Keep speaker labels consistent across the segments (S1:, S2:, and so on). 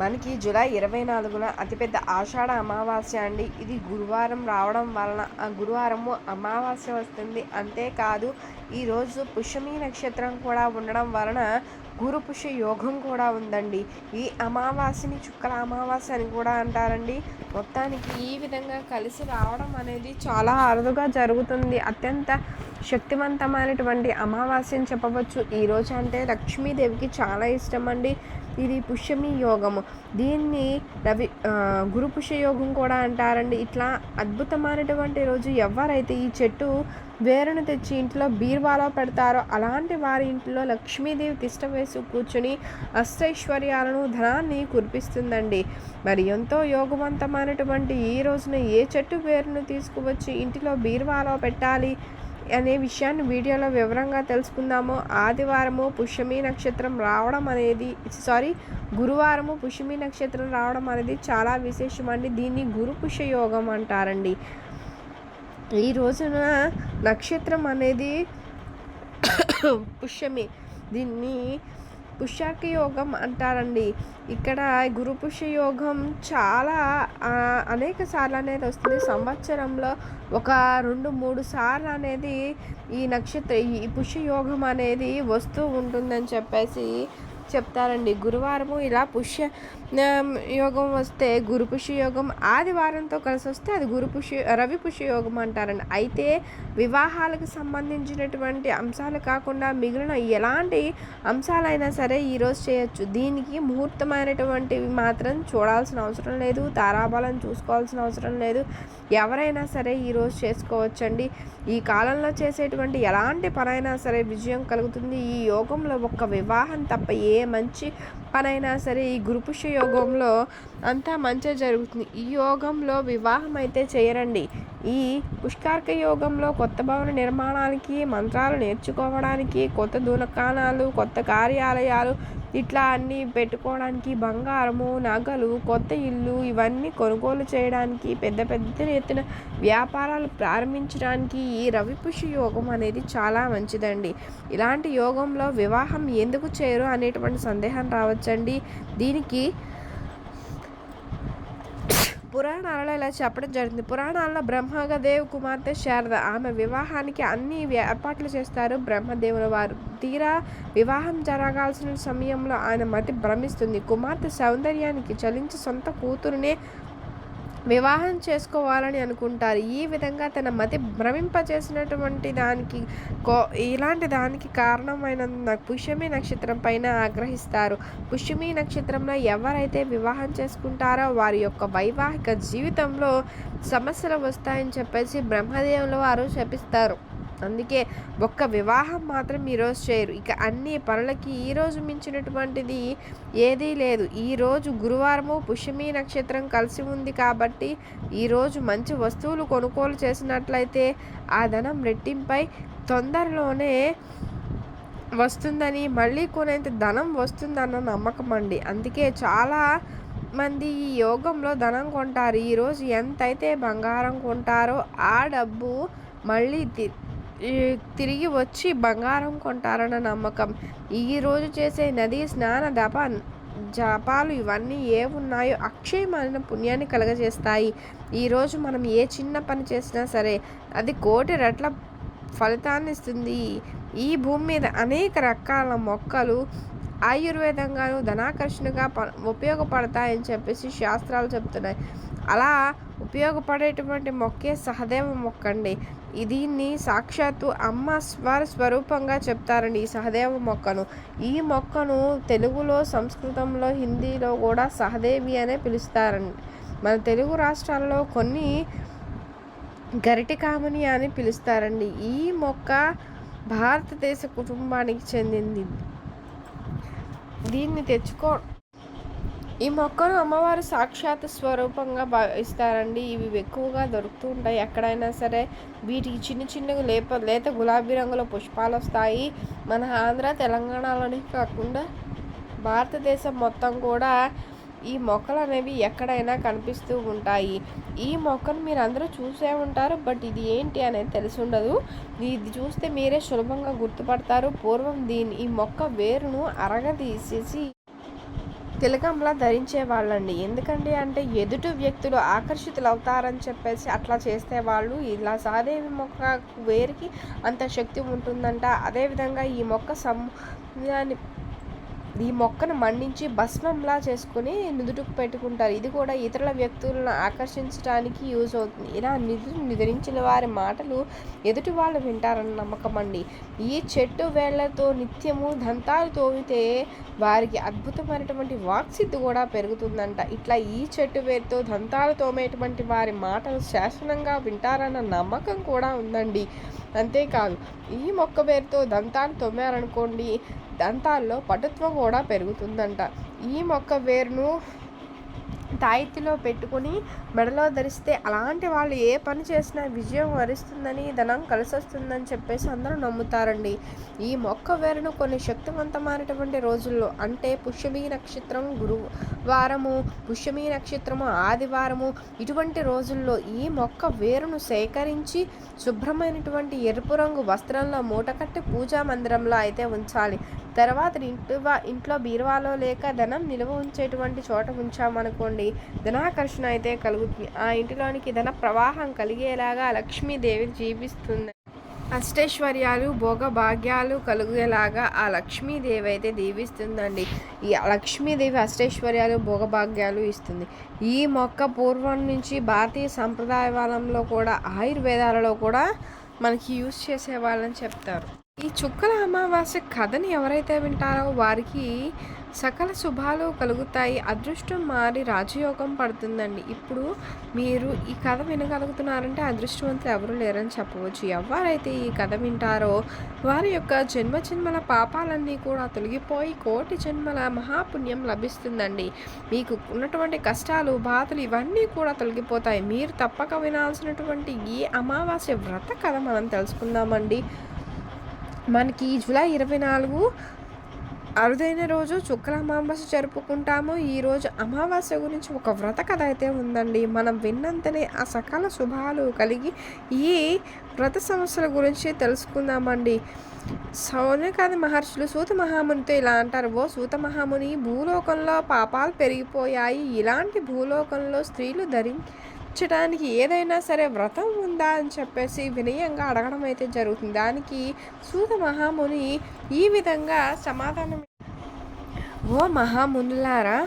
S1: మనకి జూలై ఇరవై నాలుగున అతిపెద్ద ఆషాఢ అమావాస్య అండి. ఇది గురువారం రావడం వలన ఆ గురువారము అమావాస్య వస్తుంది. అంతేకాదు ఈరోజు పుష్యమి నక్షత్రం కూడా ఉండడం వలన గురు యోగం కూడా ఉందండి. ఈ అమావాస్యని చుక్కల అమావాస్య అని కూడా అంటారండి. మొత్తానికి ఈ విధంగా కలిసి రావడం అనేది చాలా అరుదుగా జరుగుతుంది. అత్యంత శక్తివంతమైనటువంటి అమావాస్యని చెప్పవచ్చు. ఈరోజు అంటే లక్ష్మీదేవికి చాలా ఇష్టం అండి. ఇది పుష్యమి యోగము. దీన్ని రవి గురు పుష్య యోగం కూడా అంటారండి. ఇట్లా అద్భుతమైనటువంటి రోజు ఎవరైతే ఈ చెట్టు వేరును తెచ్చి ఇంట్లో బీరువాలో పెడతారో అలాంటి వారి ఇంట్లో లక్ష్మీదేవి తిష్ట వేసి కూర్చుని అష్టైశ్వర్యాలను ధనాన్ని కురిపిస్తుందండి. మరి ఎంతో యోగవంతమైనటువంటి ఈ రోజున ఏ చెట్టు వేరును తీసుకువచ్చి ఇంటిలో బీర్వాలో పెట్టాలి? అనే విషయాన్ని వీడియోలో వివరంగా తెలుసుకుందాము. ఆదివారము పుష్యమి నక్షత్రం రావడం అనేది సారీ గురువారము పుష్యమి నక్షత్రం రావడం అనేది చాలా విశేషం అండి. దీన్ని గురు పుష్య యోగం అంటారండి. ఈ రోజున నక్షత్రం అనేది పుష్యమి. దీన్ని పుష్యార్క యోగం అంటారండి. ఇక్కడ గురు పుష్య యోగం చాలా అనేక సార్లు అనేది వస్తుంది. సంవత్సరంలో ఒక రెండు మూడు సార్లు అనేది ఈ నక్షత్ర ఈ పుష్య యోగం అనేది వస్తూ ఉంటుందని చెప్పేసి చెప్తారండి. గురువారము ఇలా పుష్య యోగం వస్తే గురు పుష్య యోగం ఆదివారంతో కలిసి వస్తే అది గురు పుష్య రవి పుష్య యోగం అంటారండి. అయితే వివాహాలకు సంబంధించినటువంటి అంశాలు కాకుండా మిగిలిన ఎలాంటి అంశాలైనా సరే ఈరోజు చేయొచ్చు. దీనికి ముహూర్తమైనటువంటివి మాత్రం చూడాల్సిన అవసరం లేదు. తారాబలం చూసుకోవాల్సిన అవసరం లేదు. ఎవరైనా సరే ఈరోజు చేసుకోవచ్చండి. ఈ కాలంలో చేసేటువంటి ఎలాంటి పనైనా సరే విజయం కలుగుతుంది. ఈ యోగంలో ఒక్క వివాహం తప్ప ఏ మంచి పనైనా సరే ఈ గురుపుష యోగంలో అంతా మంచి జరుగుతుంది. ఈ యోగంలో వివాహం అయితే చేయరండి. ఈ పుష్కార్క యోగంలో కొత్త భవన నిర్మాణానికి మంత్రాలు నేర్చుకోవడానికి కొత్త దుకాణాలు కొత్త కార్యాలయాలు ఇట్లా అన్నీ పెట్టుకోవడానికి బంగారము నగలు కొత్త ఇల్లు ఇవన్నీ కొనుగోలు చేయడానికి పెద్ద పెద్ద ఎత్తున వ్యాపారాలు ప్రారంభించడానికి ఈ రవిపుషి యోగం అనేది చాలా మంచిదండి. ఇలాంటి యోగంలో వివాహం ఎందుకు చేయరు అనేటువంటి సందేహం రావచ్చు. రావచ్చండి దీనికి పురాణాలలో ఇలా చెప్పడం జరిగింది. పురాణాల్లో బ్రహ్మదేవ్ కుమార్తె శారద. ఆమె వివాహానికి అన్ని ఏర్పాట్లు చేస్తారు. బ్రహ్మదేవుల వారు తీరా వివాహం జరగాల్సిన సమయంలో ఆయన మతి భ్రమిస్తుంది. కుమార్తె సౌందర్యానికి చలించి సొంత కూతురునే వివాహం చేసుకోవాలని అనుకుంటారు. ఈ విధంగా తన మతి భ్రమింపచేసినటువంటి దానికి కో ఇలాంటి దానికి కారణమైన పుష్యమి నక్షత్రం పైన ఆగ్రహిస్తారు. పుష్యమి నక్షత్రంలో ఎవరైతే వివాహం చేసుకుంటారో వారి యొక్క వైవాహిక జీవితంలో సమస్యలు వస్తాయని చెప్పేసి బ్రహ్మదేవుల వారు శపిస్తారు అందుకే ఒక్క వివాహం మాత్రం ఈరోజు చేయరు. ఇక అన్ని పనులకి ఈరోజు మించినటువంటిది ఏదీ లేదు. ఈరోజు గురువారము పుష్యమి నక్షత్రం కలిసి ఉంది కాబట్టి ఈరోజు మంచి వస్తువులు కొనుగోలు చేసినట్లయితే ఆ ధనం రెట్టింపై తొందరలోనే వస్తుందని మళ్ళీ కొనేంత ధనం వస్తుందన్న నమ్మకం అండి. అందుకే చాలా మంది ఈ యోగంలో ధనం కొంటారు. ఈరోజు ఎంతైతే బంగారం కొంటారో ఆ డబ్బు మళ్ళీ తి- తిరిగి వచ్చి బంగారం కొంటారన్న నమ్మకం. ఈరోజు చేసే నది స్నాన దప జపాలు ఇవన్నీ ఏ ఉన్నాయో అక్షయమైన పుణ్యాన్ని కలగజేస్తాయి. ఈరోజు మనం ఏ చిన్న పని చేసినా సరే అది కోటి రెట్ల ఫలితాన్ని ఇస్తుంది. ఈ భూమి మీద అనేక రకాల మొక్కలు ఆయుర్వేదంగాను ధనాకర్షణగా ప ఉపయోగపడతాయని చెప్పేసి శాస్త్రాలు చెప్తున్నాయి. అలా ఉపయోగపడేటువంటి మొక్కే సహదేవ మొక్క అండి దీన్ని సాక్షాత్తు అమ్మ స్వర స్వరూపంగా చెప్తారండి ఈ సహదేవ మొక్కను. ఈ మొక్కను తెలుగులో సంస్కృతంలో హిందీలో కూడా సహదేవి అనే పిలుస్తారండి. మన తెలుగు రాష్ట్రాల్లో కొన్ని గరిటి కామని అని పిలుస్తారండి. ఈ మొక్క భారతదేశ కుటుంబానికి చెందింది. దీన్ని తెచ్చుకో ఈ మొక్కను అమ్మవారు సాక్షాత్ స్వరూపంగా భావిస్తారండి ఇవి ఎక్కువగా దొరుకుతూ ఉంటాయి. ఎక్కడైనా సరే వీటికి చిన్న చిన్నగా లేప లేత గులాబీ రంగులో పుష్పాలు వస్తాయి. మన ఆంధ్ర తెలంగాణలోనే కాకుండా భారతదేశం మొత్తం కూడా ఈ మొక్కలు అనేవి ఎక్కడైనా కనిపిస్తూ ఉంటాయి. ఈ మొక్కను మీరు అందరూ చూసే ఉంటారు. బట్ ఇది ఏంటి అనేది తెలిసి ఉండదు. ఇది చూస్తే మీరే సులభంగా గుర్తుపడతారు. పూర్వం దీని ఈ మొక్క వేరును అరగ తీసేసి తిలకంలా ధరించే వాళ్ళండి ఎందుకండి అంటే ఎదుటి వ్యక్తులు ఆకర్షితులు అవుతారని చెప్పేసి అట్లా చేస్తే వాళ్ళు ఇలా సాదేవి మొక్క వేరికి అంత శక్తి ఉంటుందంట. అదేవిధంగా ఈ మొక్క సమయాన్ని ఈ మొక్కను మండించి భస్మంలా చేసుకుని నిదుటకు పెట్టుకుంటారు. ఇది కూడా ఇతరుల వ్యక్తులను ఆకర్షించడానికి యూజ్ అవుతుంది. ఇలా నిధులు నిద్రించిన వారి మాటలు ఎదుటి వాళ్ళు వింటారన్న నమ్మకం అండి. ఈ చెట్టు వేళ్ళతో నిత్యము దంతాలు తోమితే వారికి అద్భుతమైనటువంటి వాక్సిద్ధి కూడా పెరుగుతుందంట. ఇట్లా ఈ చెట్టు వేరుతో దంతాలు తోమేటువంటి వారి మాటలు శాసనంగా వింటారన్న నమ్మకం కూడా ఉందండి. అంతేకాదు ఈ మొక్క వేరుతో దంతాలు తొమ్మారనుకోండి దంతాల్లో పటుత్వం కూడా పెరుగుతుందంట. ఈ మొక్క వేరును తాయిత్తిలో పెట్టుకుని మెడలో ధరిస్తే అలాంటి వాళ్ళు ఏ పని చేసినా విజయం వరిస్తుందని ధనం కలిసి వస్తుందని చెప్పేసి అందరూ నమ్ముతారండి. ఈ మొక్క వేరును కొన్ని శక్తివంతమైనటువంటి రోజుల్లో అంటే పుష్యమీ నక్షత్రం గురువారము పుష్యమీ నక్షత్రము ఆదివారము ఇటువంటి రోజుల్లో ఈ మొక్క వేరును సేకరించి శుభ్రమైనటువంటి ఎరుపు రంగు వస్త్రంలో మూటకట్టి పూజా మందిరంలో అయితే ఉంచాలి. తర్వాత ఇంటి ఇంట్లో బీరువాలో లేక ధనం నిల్వ ఉంచేటువంటి చోట ఉంచామనుకోండి ధనాకర్షణ అయితే కలుగుతుంది. ఆ ఇంటిలోనికి ధన ప్రవాహం కలిగేలాగా లక్ష్మీదేవి జీవిస్తుంది. అష్టైశ్వర్యాలు భోగ భాగ్యాలు కలిగేలాగా ఆ లక్ష్మీదేవి అయితే దీవిస్తుందండి. ఈ లక్ష్మీదేవి అష్టైశ్వర్యాలు భోగభాగ్యాలు ఇస్తుంది. ఈ మొక్క పూర్వం నుంచి భారతీయ సంప్రదాయ కూడా ఆయుర్వేదాలలో కూడా మనకి యూజ్ చేసేవాళ్ళని చెప్తారు. ఈ చుక్కల అమావాస్య కథని ఎవరైతే వింటారో వారికి సకల శుభాలు కలుగుతాయి అదృష్టం మారి రాజయోగం పడుతుందండి. ఇప్పుడు మీరు ఈ కథ వినగలుగుతున్నారంటే అదృష్టవంతులు ఎవరు లేరని చెప్పవచ్చు. ఎవరైతే ఈ కథ వింటారో వారి యొక్క జన్మ జన్మల పాపాలన్నీ కూడా తొలగిపోయి కోటి జన్మల మహాపుణ్యం లభిస్తుందండి. మీకు ఉన్నటువంటి కష్టాలు బాధలు ఇవన్నీ కూడా తొలగిపోతాయి. మీరు తప్పక వినాల్సినటువంటి ఈ అమావాస్య వ్రత కథ మనం తెలుసుకుందామండి. మనకి జూలై ఇరవై నాలుగు అరుదైన రోజు శుక్ర అమావాస్య జరుపుకుంటాము ఈరోజు అమావాస్య గురించి ఒక వ్రత కథ అయితే ఉందండి. మనం విన్నంతనే ఆ సకల శుభాలు కలిగి ఈ వ్రత సమస్యల గురించి తెలుసుకుందామండి. సౌనకాది మహర్షులు సూత మహామునితో ఇలా అంటారు. ఓ సూత మహాముని భూలోకంలో పాపాలు పెరిగిపోయాయి. ఇలాంటి భూలోకంలో స్త్రీలు ధరి తీర్చడానికి ఏదైనా సరే వ్రతం ఉందా అని చెప్పేసి వినయంగా అడగడం అయితే జరుగుతుంది. దానికి సూత మహాముని ఈ విధంగా సమాధానం ఓ మహామునులారా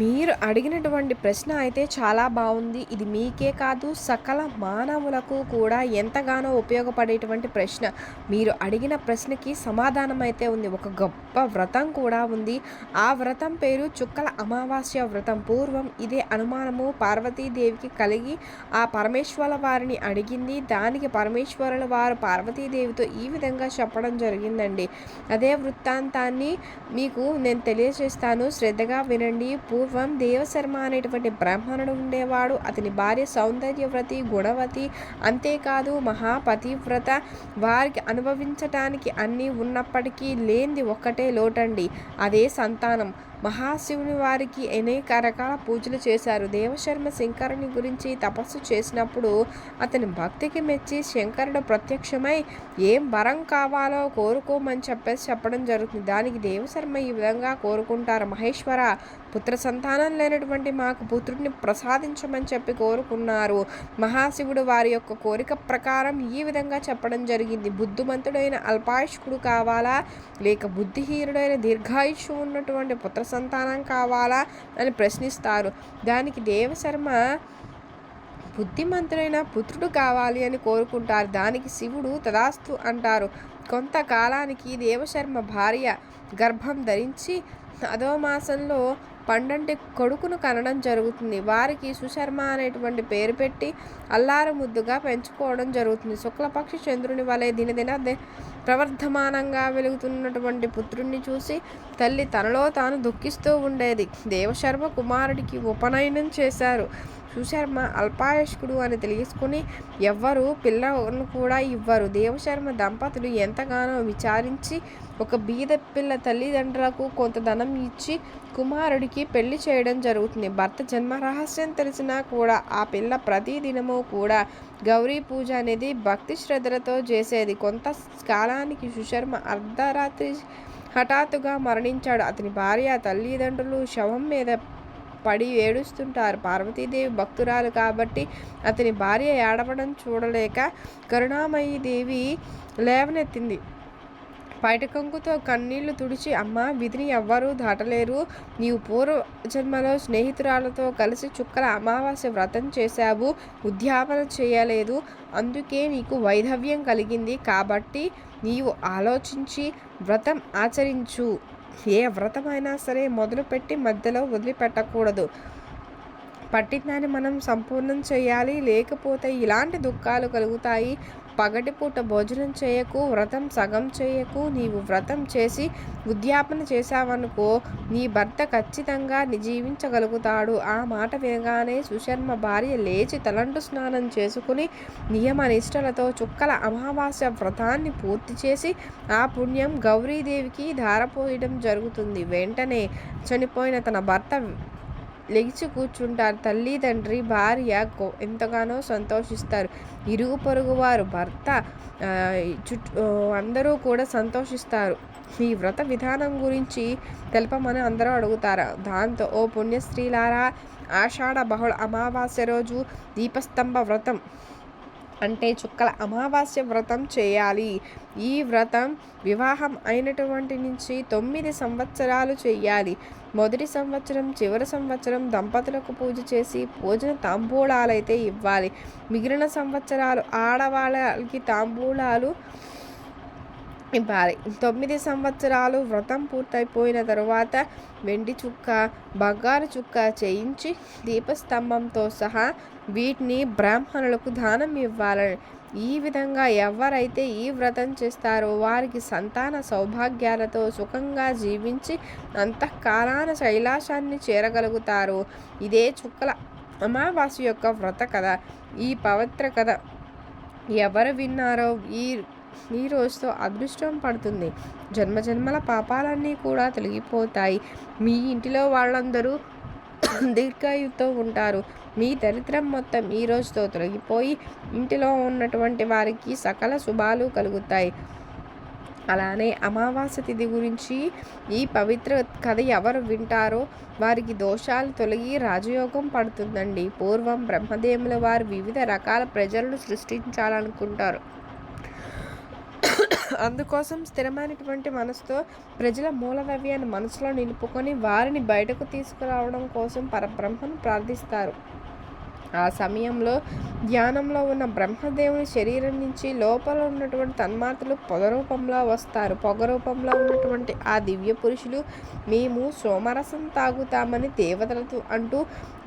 S1: మీరు అడిగినటువంటి ప్రశ్న అయితే చాలా బాగుంది. ఇది మీకే కాదు సకల మానవులకు కూడా ఎంతగానో ఉపయోగపడేటువంటి ప్రశ్న. మీరు అడిగిన ప్రశ్నకి సమాధానం అయితే ఉంది. ఒక గొప్ప వ్రతం కూడా ఉంది. ఆ వ్రతం పేరు చుక్కల అమావాస్య వ్రతం. పూర్వం ఇదే అనుమానము పార్వతీదేవికి కలిగి ఆ పరమేశ్వర వారిని అడిగింది. దానికి పరమేశ్వరుల వారు పార్వతీదేవితో ఈ విధంగా చెప్పడం జరిగిందండి. అదే వృత్తాంతాన్ని మీకు నేను తెలియజేస్తాను. శ్రద్ధగా వినండి. పూ పూర్వం దేవశర్మ అనేటువంటి బ్రాహ్మణుడు ఉండేవాడు. అతని భార్య సౌందర్యవ్రతి గుణవతి అంతేకాదు మహాపతివ్రత. వారికి అనుభవించటానికి అన్నీ ఉన్నప్పటికీ లేనిది ఒక్కటే లోటండి. అదే సంతానం. మహాశివుని వారికి అనేక రకాల పూజలు చేశారు. దేవశర్మ శంకరుని గురించి తపస్సు చేసినప్పుడు అతని భక్తికి మెచ్చి శంకరుడు ప్రత్యక్షమై ఏం వరం కావాలో కోరుకోమని చెప్పేసి చెప్పడం జరుగుతుంది. దానికి దేవశర్మ ఈ విధంగా కోరుకుంటారు. మహేశ్వర పుత్ర సంతానం లేనటువంటి మాకు పుత్రుడిని ప్రసాదించమని చెప్పి కోరుకున్నారు. మహాశివుడు వారి యొక్క కోరిక ప్రకారం ఈ విధంగా చెప్పడం జరిగింది. బుద్ధిమంతుడైన అల్పాయుష్కుడు కావాలా? లేక బుద్ధిహీనుడైన దీర్ఘాయుషు ఉన్నటువంటి పుత్ర సంతానం కావాలా అని ప్రశ్నిస్తారు. దానికి దేవశర్మ బుద్ధిమంతుడైన పుత్రుడు కావాలి అని కోరుకుంటారు. దానికి శివుడు తదాస్తు అంటారు. కొంతకాలానికి దేవశర్మ భార్య గర్భం ధరించి అదో మాసంలో పండంటి కొడుకును కనడం జరుగుతుంది. వారికి సుశర్మ అనేటువంటి పేరు పెట్టి అల్లారు ముద్దుగా పెంచుకోవడం జరుగుతుంది. శుక్లపక్షి చంద్రుని వలె దినదిన ప్రవర్ధమానంగా వెలుగుతున్నటువంటి పుత్రుణ్ణి చూసి తల్లి తనలో తాను దుఃఖిస్తూ ఉండేది. దేవశర్మ కుమారుడికి ఉపనయనం చేశారు. సుశర్మ అల్పాయుష్కుడు అని తెలుసుకుని ఎవ్వరు పిల్లను కూడా ఇవ్వరు. దేవశర్మ దంపతులు ఎంతగానో విచారించి ఒక బీద పిల్ల తల్లిదండ్రులకు కొంత ధనం ఇచ్చి కుమారుడికి పెళ్ళి చేయడం జరుగుతుంది. భర్త జన్మ రహస్యం తెలిసినా కూడా ఆ పిల్ల ప్రతిదినము కూడా గౌరీ పూజ అనేది భక్తి శ్రద్ధలతో చేసేది. కొంత కాలానికి సుశర్మ అర్ధరాత్రి హఠాత్తుగా మరణించాడు. అతని భార్య తల్లిదండ్రులు శవం మీద పడి ఏడుస్తుంటారు. పార్వతీదేవి భక్తురాలు కాబట్టి అతని భార్య ఏడవడం చూడలేక కరుణామయీ దేవి లేవనెత్తింది. పైటకంకుతో కన్నీళ్ళు తుడిచి అమ్మ విధిని ఎవ్వరూ దాటలేరు. నీవు పూర్వజన్మలో స్నేహితురాలతో కలిసి చుక్కల అమావాస్య వ్రతం చేశావు. ఉద్యాపన చేయలేదు. అందుకే నీకు వైధవ్యం కలిగింది. కాబట్టి నీవు ఆలోచించి వ్రతం ఆచరించు. ఏ వ్రతమైనా సరే మొదలుపెట్టి మధ్యలో వదిలిపెట్టకూడదు. పట్టిందాన్ని మనం సంపూర్ణం చేయాలి. లేకపోతే ఇలాంటి దుఃఖాలు కలుగుతాయి. పగటిపూట భోజనం చేయకు వ్రతం సగం చేయకు నీవు వ్రతం చేసి ఉద్యాపన చేశావనుకో నీ భర్త ఖచ్చితంగా జీవించగలుగుతాడు ఆ మాట వినగానే సుశర్మ భార్య లేచి తలంటు స్నానం చేసుకుని నియమ నిష్టలతో చుక్కల అమావాస్య వ్రతాన్ని పూర్తి చేసి ఆ పుణ్యం గౌరీదేవికి ధారపోయడం జరుగుతుంది. వెంటనే చనిపోయిన తన భర్త లెగిచి కూర్చుంటారు. తల్లి తండ్రి భార్య ఎంతగానో సంతోషిస్తారు. ఇరుగు పొరుగు వారు భర్త చుట్టూ అందరూ కూడా సంతోషిస్తారు. ఈ వ్రత విధానం గురించి తెలపమని అందరూ అడుగుతారు. దాంతో ఓ పుణ్యస్త్రీలారా ఆషాఢ బహుళ అమావాస్య రోజు దీపస్తంభ వ్రతం. అంటే చుక్కల అమావాస్య వ్రతం చేయాలి. ఈ వ్రతం వివాహం అయినటువంటి నుంచి తొమ్మిది సంవత్సరాలు చేయాలి. మొదటి సంవత్సరం చివరి సంవత్సరం దంపతులకు పూజ చేసి పూజన తాంబూలాలైతే ఇవ్వాలి. మిగిలిన సంవత్సరాలు ఆడవాళ్ళకి తాంబూలాలు ఇవ్వాలి. తొమ్మిది సంవత్సరాలు వ్రతం పూర్తయిపోయిన తరువాత వెండి చుక్క బంగారు చుక్క చేయించి దీపస్తంభంతో సహా వీటిని బ్రాహ్మణులకు దానం ఇవ్వాలని. ఈ విధంగా ఎవరైతే ఈ వ్రతం చేస్తారో వారికి సంతాన సౌభాగ్యాలతో సుఖంగా జీవించి అంతఃకాలాన శైలాసాన్ని చేరగలుగుతారు. ఇదే చుక్కల అమావాస్య యొక్క వ్రత కథ. ఈ పవిత్ర కథ ఎవరు విన్నారో ఈ ఈ రోజుతో అదృష్టం పడుతుంది. జన్మజన్మల పాపాలన్నీ కూడా తొలగిపోతాయి. మీ ఇంటిలో వాళ్ళందరూ దీర్ఘాయుతో ఉంటారు. మీ దరిద్రం మొత్తం ఈ రోజుతో తొలగిపోయి ఇంటిలో ఉన్నటువంటి వారికి సకల శుభాలు కలుగుతాయి. అలానే అమావాస్య తిథి గురించి ఈ పవిత్ర కథ ఎవరు వింటారో వారికి దోషాలు తొలగి రాజయోగం పడుతుందండి. పూర్వం బ్రహ్మదేవుల వారు వివిధ రకాల ప్రజలను సృష్టించాలనుకుంటారు. అందుకోసం స్థిరమైనటువంటి మనసుతో ప్రజల మూలద్రవ్యాన్ని మనసులో నిలుపుకొని వారిని బయటకు తీసుకురావడం కోసం పరబ్రహ్మను ప్రార్థిస్తారు. ఆ సమయంలో ధ్యానంలో ఉన్న బ్రహ్మదేవుని శరీరం నుంచి లోపల ఉన్నటువంటి తన్మాతలు పొగ రూపంలో వస్తారు. పొగ రూపంలో ఉన్నటువంటి ఆ దివ్య పురుషులు మేము సోమరసం తాగుతామని దేవతలతో అంటూ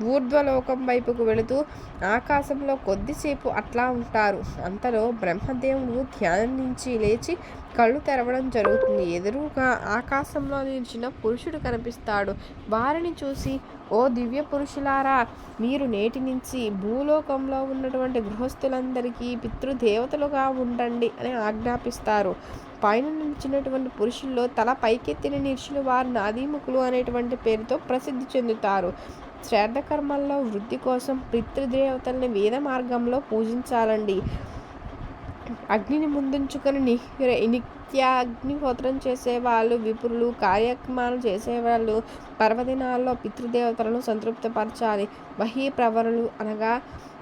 S1: ఊర్ధ్వలోకం వైపుకు వెళుతూ ఆకాశంలో కొద్దిసేపు అట్లా ఉంటారు. అంతలో బ్రహ్మదేవుడు ధ్యానం నుంచి లేచి కళ్ళు తెరవడం జరుగుతుంది. ఎదురుగా ఆకాశంలో నిలిచిన పురుషుడు కనిపిస్తాడు. వారిని చూసి ఓ దివ్య పురుషులారా మీరు నేటి నుంచి భూలోకంలో ఉన్నటువంటి గృహస్థులందరికీ పితృదేవతలుగా ఉండండి అని ఆజ్ఞాపిస్తారు. పైన నిలిచినటువంటి పురుషుల్లో తల పైకెత్తిన నిరుషులు వారు నాదీముఖులు అనేటువంటి పేరుతో ప్రసిద్ధి చెందుతారు. శ్రాద్ధకర్మల్లో వృద్ధి కోసం పితృదేవతల్ని వేద మార్గంలో పూజించాలండి. అగ్నిని ముందుంచుకొని నిత్యాగ్నిహోత్రం చేసేవాళ్ళు విపురులు కార్యక్రమాలు చేసేవాళ్ళు పర్వదినాల్లో పితృదేవతలను సంతృప్తిపరచాలి. ప్రవరులు అనగా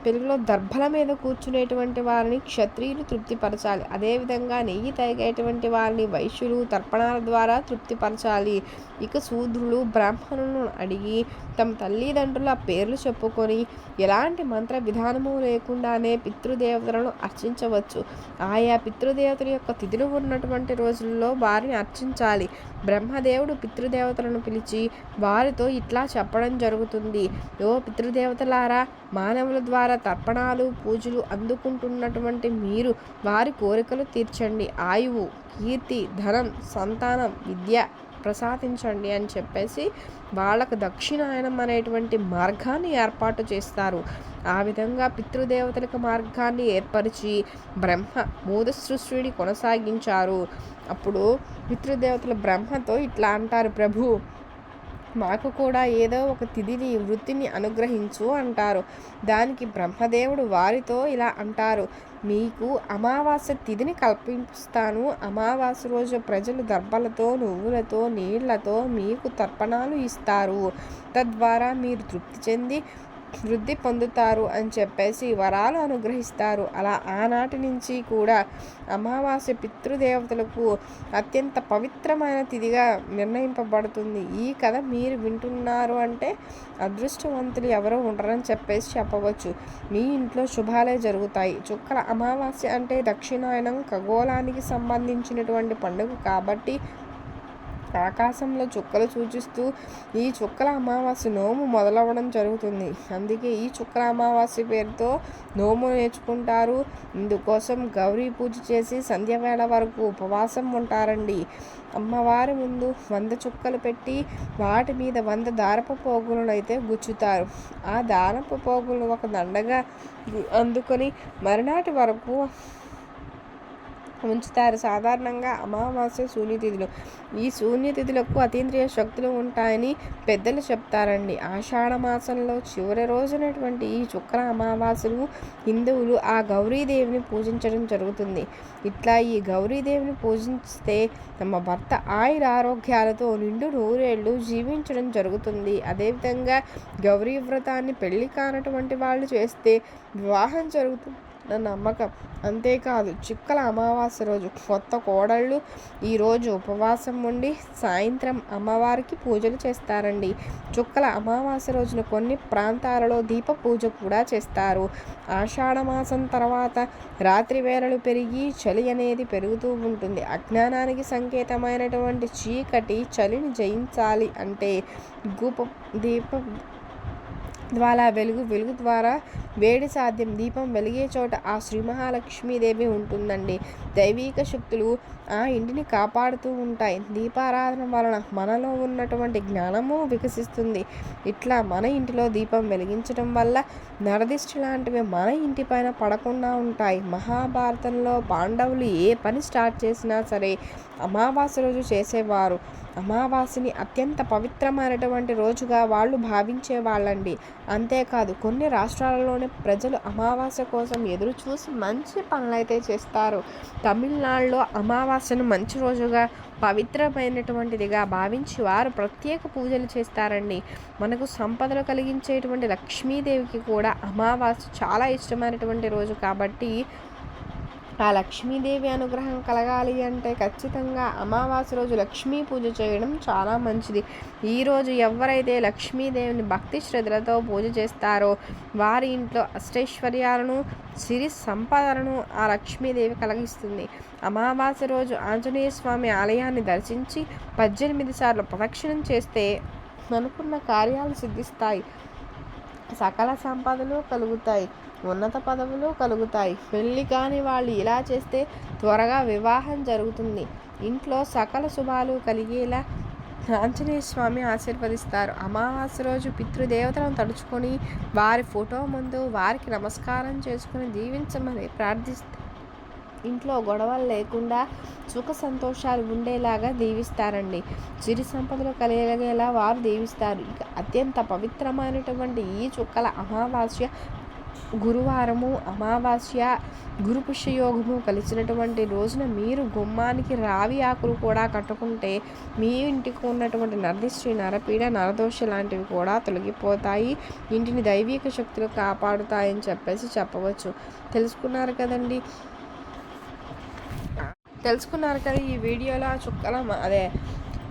S1: పెరుగులో దర్భల మీద కూర్చునేటువంటి వారిని క్షత్రియులు తృప్తిపరచాలి. అదేవిధంగా నెయ్యి తాగేటువంటి వారిని వైశ్యులు తర్పణాల ద్వారా తృప్తిపరచాలి. ఇక శూద్రులు బ్రాహ్మణులను అడిగి తమ తల్లిదండ్రుల పేర్లు చెప్పుకొని ఎలాంటి మంత్ర విధానము లేకుండానే పితృదేవతలను అర్చించవచ్చు. ఆయా పితృదేవతల యొక్క తిథులు ఉన్నటువంటి రోజుల్లో వారిని అర్చించాలి. బ్రహ్మదేవుడు పితృదేవతలను పిలిచి వారితో ఇట్లా చెప్పడం జరుగుతుంది. ఓ పితృదేవతలారా మానవుల ద్వారా తర్పణాలు పూజలు అందుకుంటున్నటువంటి మీరు వారి కోరికలు తీర్చండి. ఆయువు కీర్తి ధనం సంతానం విద్య ప్రసాదించండి అని చెప్పేసి వాళ్ళకు దక్షిణాయనం అనేటువంటి మార్గాన్ని ఏర్పాటు చేస్తారు. ఆ విధంగా పితృదేవతలకు మార్గాన్ని ఏర్పరిచి బ్రహ్మ మూద సృష్టిని కొనసాగించారు. అప్పుడు పితృదేవతల బ్రహ్మతో ఇట్లా అంటారు ప్రభు మాకు కూడా ఏదో ఒక తిథిని వృత్తిని అనుగ్రహించు అంటారు. దానికి బ్రహ్మదేవుడు వారితో ఇలా అంటారు. మీకు అమావాస్య తిథిని కల్పిస్తాను. అమావాస్య రోజు ప్రజలు దర్భలతో నువ్వులతో నీళ్ళతో మీకు తర్పణాలు ఇస్తారు. తద్వారా మీరు తృప్తి చెంది వృద్ధి పొందుతారు అని చెప్పేసి వరాలు అనుగ్రహిస్తారు. అలా ఆనాటి నుంచి కూడా అమావాస్య పితృదేవతలకు అత్యంత పవిత్రమైన తిథిగా నిర్ణయింపబడుతుంది. ఈ కథ మీరు వింటున్నారు అంటే అదృష్టవంతులు ఎవరో ఉండరని చెప్పేసి చెప్పవచ్చు. మీ ఇంట్లో శుభాలే జరుగుతాయి. చుక్కల అమావాస్య అంటే దక్షిణాయనం ఖగోళానికి సంబంధించినటువంటి పండుగ కాబట్టి ఆకాశంలో చుక్కలు సూచిస్తూ ఈ చుక్కల అమావాస్య నోము మొదలవ్వడం జరుగుతుంది. అందుకే ఈ చుక్కల అమావాస్య పేరుతో నోము నేర్చుకుంటారు. ఇందుకోసం గౌరీ పూజ చేసి సంధ్యవేళ వరకు ఉపవాసం ఉంటారండి. అమ్మవారి ముందు వంద చుక్కలు పెట్టి వాటి మీద వంద దారపు పోగులను అయితే గుచ్చుతారు. ఆ దారపు పోగులను ఒక దండగా అందుకొని మరునాటి వరకు ఉంచుతారు. సాధారణంగా అమావాస్య శూన్యతిథులు. ఈ శూన్యతిథులకు అతీంద్రియ శక్తులు ఉంటాయని పెద్దలు చెప్తారండి. ఆషాఢ మాసంలో చివరి రోజునటువంటి ఈ శుక్ర అమావాస్యలు హిందువులు ఆ గౌరీదేవిని పూజించడం జరుగుతుంది. ఇట్లా ఈ గౌరీదేవిని పూజిస్తే తమ భర్త ఆయుర ఆరోగ్యాలతో నిండు నూరేళ్ళు జీవించడం జరుగుతుంది. అదేవిధంగా గౌరీ వ్రతాన్ని పెళ్ళి కానటువంటి వాళ్ళు చేస్తే వివాహం జరుగుతుంది. నా నమ్మకం. అంతేకాదు చిక్కల అమావాస్య రోజు కొత్త కోడళ్ళు ఈరోజు ఉపవాసం ఉండి సాయంత్రం అమ్మవారికి పూజలు చేస్తారండి. చుక్కల అమావాస్య రోజున కొన్ని ప్రాంతాలలో దీప పూజ కూడా చేస్తారు. ఆషాఢమాసం తర్వాత రాత్రి వేళలు పెరిగి చలి అనేది పెరుగుతూ ఉంటుంది. అజ్ఞానానికి సంకేతమైనటువంటి చీకటి చలిని జయించాలి అంటే గూప దీప ద్వారా వెలుగు వెలుగు ద్వారా వేడి సాధ్యం దీపం వెలిగే చోట ఆ శ్రీ మహాలక్ష్మీదేవి ఉంటుందండి. దైవిక శక్తులు ఆ ఇంటిని కాపాడుతూ ఉంటాయి. దీపారాధన వలన మనలో ఉన్నటువంటి జ్ఞానము వికసిస్తుంది. ఇట్లా మన ఇంటిలో దీపం వెలిగించడం వల్ల నరదిష్టి లాంటివి మన ఇంటిపైన పడకుండా ఉంటాయి. మహాభారతంలో పాండవులు ఏ పని స్టార్ట్ చేసినా సరే అమావాస్య రోజు చేసేవారు. అమావాస్యని అత్యంత పవిత్రమైనటువంటి రోజుగా వాళ్ళు భావించే వాళ్ళండి. అంతేకాదు కొన్ని రాష్ట్రాలలోని ప్రజలు అమావాస్య కోసం ఎదురు చూసి మంచి పనులైతే చేస్తారు. తమిళనాడులో అమావాస్యను మంచి రోజుగా పవిత్రమైనటువంటిదిగా భావించి వారు ప్రత్యేక పూజలు చేస్తారండి. మనకు సంపదలు కలిగించేటువంటి లక్ష్మీదేవికి కూడా అమావాస్య చాలా ఇష్టమైనటువంటి రోజు కాబట్టి ఆ లక్ష్మీదేవి అనుగ్రహం కలగాలి అంటే ఖచ్చితంగా అమావాస్య రోజు లక్ష్మీ పూజ చేయడం చాలా మంచిది. ఈరోజు ఎవరైతే లక్ష్మీదేవిని భక్తి శ్రద్ధలతో పూజ చేస్తారో వారి ఇంట్లో అష్టైశ్వర్యాలను సిరి సంపదలను ఆ లక్ష్మీదేవి కలిగిస్తుంది. అమావాస్య రోజు ఆంజనేయ స్వామి ఆలయాన్ని దర్శించి పద్దెనిమిది సార్లు ప్రదక్షిణం చేస్తే అనుకున్న కార్యాలు సిద్ధిస్తాయి. సకల సంపదలు కలుగుతాయి. ఉన్నత పదవులు కలుగుతాయి. పెళ్ళి కాని వాళ్ళు ఇలా చేస్తే త్వరగా వివాహం జరుగుతుంది. ఇంట్లో సకల శుభాలు కలిగేలా ఆంజనేయ స్వామి ఆశీర్వదిస్తారు. అమావాస్య రోజు పితృదేవతలను తడుచుకొని వారి ఫోటో ముందు వారికి నమస్కారం చేసుకుని దీవించమని ప్రార్థిస్తే ఇంట్లో గొడవలు లేకుండా సుఖ సంతోషాలు ఉండేలాగా దీవిస్తారండి. సిరి సంపదలు కలిగేలా వారు దీవిస్తారు. ఇక అత్యంత పవిత్రమైనటువంటి ఈ చుక్కల అమావాస్య గురువారము అమావాస్య గురు పుష్యయోగము కలిసినటువంటి రోజున మీరు గుమ్మానికి రావి ఆకులు కూడా కట్టుకుంటే మీ ఇంటికి ఉన్నటువంటి నరదిష్టి నరపీడ నరదోష లాంటివి కూడా తొలగిపోతాయి. ఇంటిని దైవిక శక్తులు కాపాడుతాయని చెప్పేసి చెప్పవచ్చు. తెలుసుకున్నారు కదండి? తెలుసుకున్నారు కదా ఈ వీడియోలో చుక్కల అదే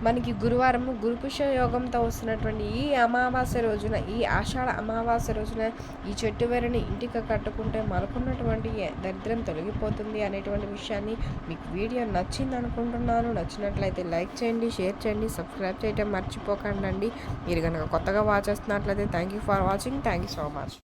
S1: మనకి గురువారము గురుపుష యోగంతో వస్తున్నటువంటి ఈ అమావాస్య రోజున ఈ ఆషాఢ అమావాస్య రోజున ఈ చెట్టు వేరని ఇంటికి కట్టుకుంటే మనకున్నటువంటి దరిద్రం తొలగిపోతుంది అనేటువంటి విషయాన్ని మీకు వీడియో నచ్చింది అనుకుంటున్నాను. నచ్చినట్లయితే లైక్ చేయండి షేర్ చేయండి సబ్స్క్రైబ్ చేయడం మర్చిపోకండి మీరు కనుక కొత్తగా వాచ్ చేస్తున్నట్లయితే thank you for watching thank you so much